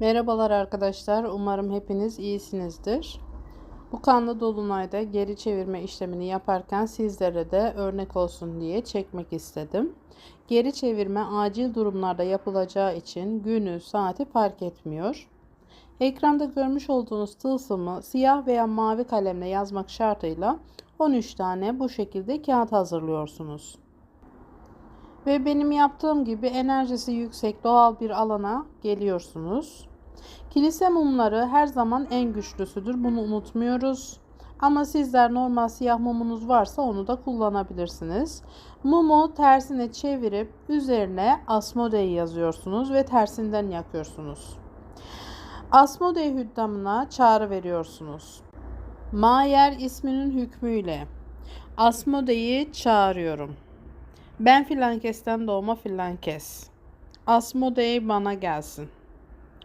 Merhabalar arkadaşlar. Umarım hepiniz iyisinizdir. Bu kanlı dolunayda geri çevirme işlemini yaparken sizlere de örnek olsun diye çekmek istedim. Geri çevirme acil durumlarda yapılacağı için günü, saati fark etmiyor. Ekranda görmüş olduğunuz tılsımı siyah veya mavi kalemle yazmak şartıyla 13 tane bu şekilde kağıt hazırlıyorsunuz. Ve benim yaptığım gibi enerjisi yüksek doğal bir alana geliyorsunuz. Kilise mumları her zaman en güçlüsüdür. Bunu unutmuyoruz. Ama sizler normal siyah mumunuz varsa onu da kullanabilirsiniz. Mumu tersine çevirip üzerine Asmode'yi yazıyorsunuz ve tersinden yakıyorsunuz. Asmodee hüddamına çağrı veriyorsunuz. Mayer isminin hükmüyle Asmode'yi çağırıyorum. Ben filan kesten doğma filan kes. Asmodee bana gelsin.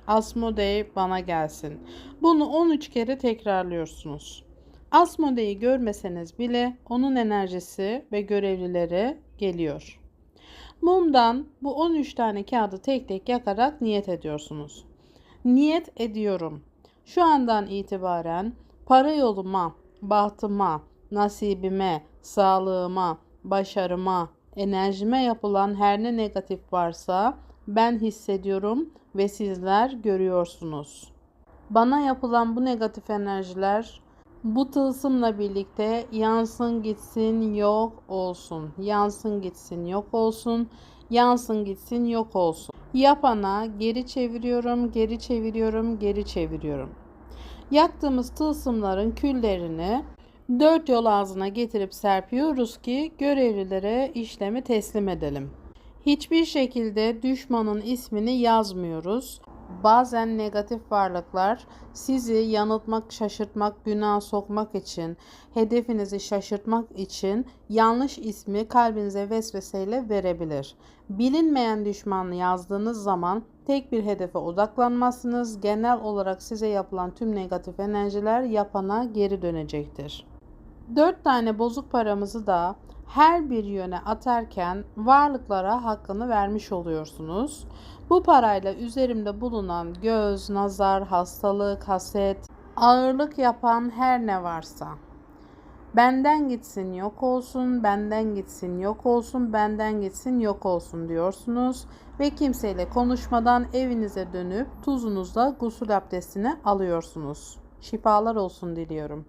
Asmodee bana gelsin. Bunu 13 kere tekrarlıyorsunuz. Asmodee'yi görmeseniz bile onun enerjisi ve görevlileri geliyor. Mumdan bu 13 tane kağıdı tek tek yakarak niyet ediyorsunuz. Niyet ediyorum. Şu andan itibaren para yoluma, bahtıma, nasibime, sağlığıma, başarıma, enerjime yapılan her ne negatif varsa ben hissediyorum ve sizler görüyorsunuz. Bana yapılan bu negatif enerjiler bu tılsımla birlikte yansın gitsin yok olsun. Yansın gitsin yok olsun. Yansın gitsin yok olsun. Yapana geri çeviriyorum, geri çeviriyorum, geri çeviriyorum. Yaktığımız tılsımların küllerini dört yol ağzına getirip serpiyoruz ki görevlilere işlemi teslim edelim. Hiçbir şekilde düşmanın ismini yazmıyoruz. Bazen negatif varlıklar sizi yanıltmak, şaşırtmak, günah sokmak için, hedefinizi şaşırtmak için yanlış ismi kalbinize vesveseyle verebilir. Bilinmeyen düşman yazdığınız zaman tek bir hedefe odaklanmazsınız. Genel olarak size yapılan tüm negatif enerjiler yapana geri dönecektir. 4 tane bozuk paramızı da her bir yöne atarken varlıklara hakkını vermiş oluyorsunuz. Bu parayla üzerimde bulunan göz, nazar, hastalık, haset, ağırlık yapan her ne varsa benden gitsin yok olsun, benden gitsin yok olsun, benden gitsin yok olsun diyorsunuz ve kimseyle konuşmadan evinize dönüp tuzunuzla gusül abdestini alıyorsunuz. Şifalar olsun diliyorum.